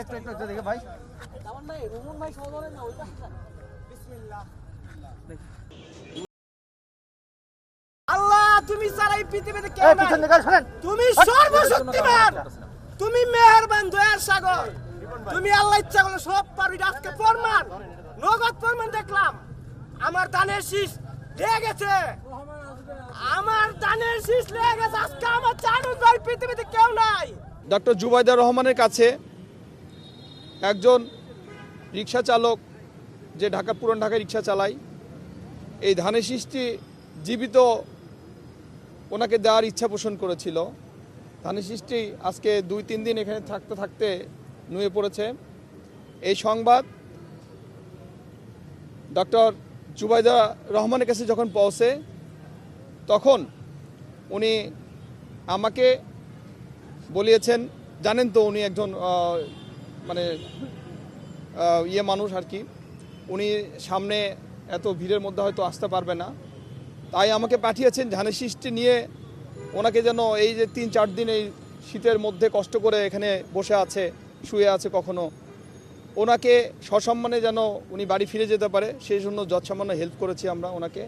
একটু একটু একটু দেখে ভাই। আল্লাহ তুমি ছাড়া এই পৃথিবীতে কেউ এই নাই? পিছন দিকে শোনেন। তুমি সর্বশক্তিমান। তুমি মেহেরবান দয়ার সাগর। তুমি আল্লাহ ইচ্ছা করলে সব পারবি আজকে প্রমাণ। নগদ প্রমাণ দেখলাম। আমার দানের শীষ লেগে গেছে। আমার দানের শীষ লেগে গেছে। আজকে আমার চানু ভাই পৃথিবীতে কেউ নাই। ডক্টর জুবাইদা রহমানের কাছে একজন রিক্সা চালক যে ঢাকা পুরান ঢাকায় রিক্সা চালায়, এই ধানের শীষটি জীবিত ওনাকে দেওয়ার ইচ্ছা পোষণ করেছিল। ধানের শীষটি আজকে দুই, তিন দিন এখানে থাকতে থাকতে নুয়ে পড়েছে। এই সংবাদ ডক্টর জুবাইদা রহমানের কাছে যখন পৌঁছে, তখন উনি আমাকে বলিয়েছেন, জানেন তো উনি একজন মানে ইয়ে মানুষ আর কি। উনি সামনে এত ভিড়ের মধ্যে হয়তো আসতে পারবে না। তাই আমাকে পাঠিয়েছেন ধানের সৃষ্টি নিয়ে। ওনাকে যেন এই যে তিন চার দিন এই শীতের মধ্যে কষ্ট করে এখানে বসে আছে, শুয়ে আছে কখনো, ওনাকে সসম্মানে যেন উনি বাড়ি ফিরে যেতে পারে, সেই জন্য যৎসামান্য হেল্প করেছি আমরা ওনাকে।